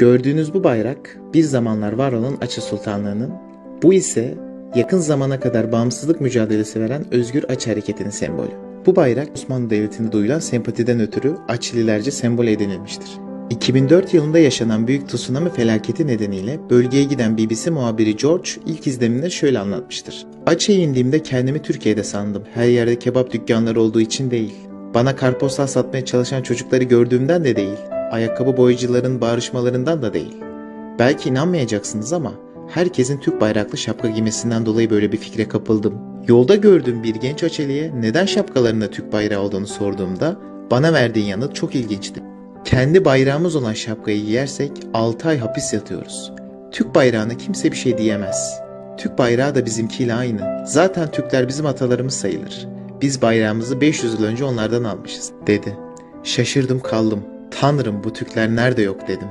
Gördüğünüz bu bayrak bir zamanlar var olan Açı Sultanlığı'nın, bu ise yakın zamana kadar bağımsızlık mücadelesi veren Özgür Aç Hareketi'nin sembolü. Bu bayrak Osmanlı Devleti'nde duyulan sempatiden ötürü Açililerce sembol edinilmiştir. 2004 yılında yaşanan büyük tsunami felaketi nedeniyle bölgeye giden BBC muhabiri George ilk izleniminde şöyle anlatmıştır. Açı'ya indiğimde kendimi Türkiye'de sandım. Her yerde kebap dükkanları olduğu için değil. Bana karpostal satmaya çalışan çocukları gördüğümden de değil. Ayakkabı boyacıların bağırışmalarından da değil. Belki inanmayacaksınız ama herkesin Türk bayraklı şapka giymesinden dolayı böyle bir fikre kapıldım. Yolda gördüğüm bir genç Açeli'ye neden şapkalarında Türk bayrağı olduğunu sorduğumda bana verdiği yanıt çok ilginçti. Kendi bayrağımız olan şapkayı giyersek 6 ay hapis yatıyoruz. Türk bayrağına kimse bir şey diyemez. Türk bayrağı da bizimkiyle aynı. Zaten Türkler bizim atalarımız sayılır. Biz bayrağımızı 500 yıl önce onlardan almışız, dedi. Şaşırdım kaldım. Tanrım bu Türkler nerede yok dedim.